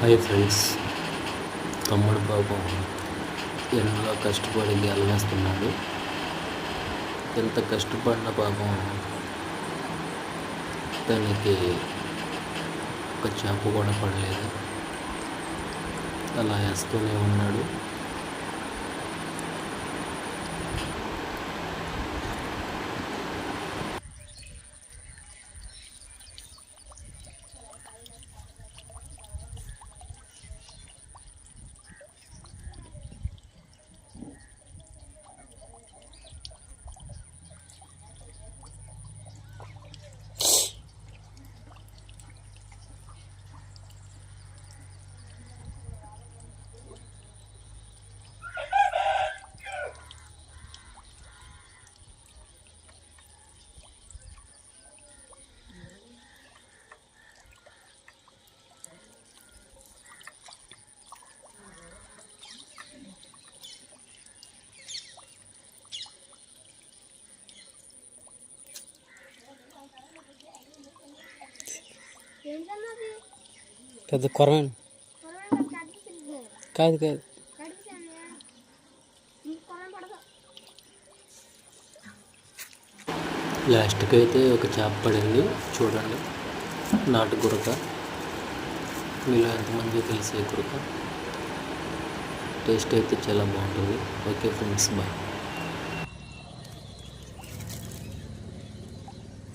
Hi friends. తమ్ముడు పాపం ఎండలో కష్టపడి గెలవేస్తున్నాడు ఎంత కష్టపడిన పాపం దానికి ఒక చేప కూడా పడలేదు. అలా వేస్తూనే ఉన్నాడు. పెద్ద కొరమైన కాదు కాదు. లాస్ట్కి అయితే ఒక చేప పడింది. చూడండి. నాటు గురక మీలో ఎంతమంది తెలిసే గురక టేస్ట్ అయితే చాలా బాగుంటుంది. Okay friends bye.